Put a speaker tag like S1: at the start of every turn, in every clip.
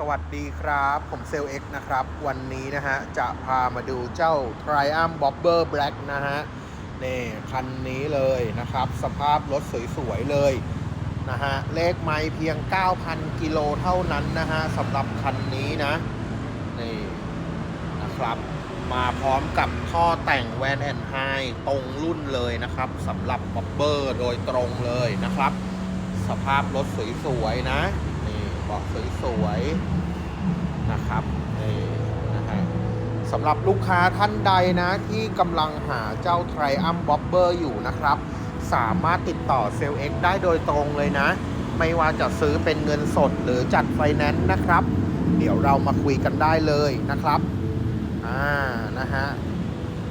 S1: สวัสดีครับ ผมเซลเอ็กนะครับ วันนี้นะฮะ จะพามาดูเจ้า Triumph Bobber Black นะฮะ นี่ คันนี้เลยนะครับ สภาพรถสวยๆ เลยนะฮะ เลขไมล์เพียง 9,000 กิโลเท่านั้นนะฮะสำหรับคันนี้นะ นี่นะครับ มาพร้อมกับท่อแต่งแวนแอนไฮตรงรุ่นเลยนะครับสำหรับ Bobber โดยตรงเลยนะครับ สภาพรถสวยๆ นะ นี่เบาะสวยๆนะครับนี่นะฮะสำหรับลูกค้าท่านใดนะที่กำลังหาเจ้า Triumph Bobber อยู่นะครับ สามารถติดต่อเซลล์ X ได้โดยตรงเลยนะ ไม่ว่าจะซื้อเป็นเงินสดหรือจัดไฟแนนซ์นะครับ เดี๋ยวเรามาคุยกันได้เลยนะครับอ่านะฮะ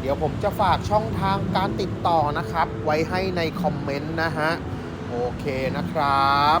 S1: เดี๋ยวผมจะฝากช่องทางการติดต่อนะครับ ไว้ให้ในคอมเมนต์นะฮะ โอเคนะครับ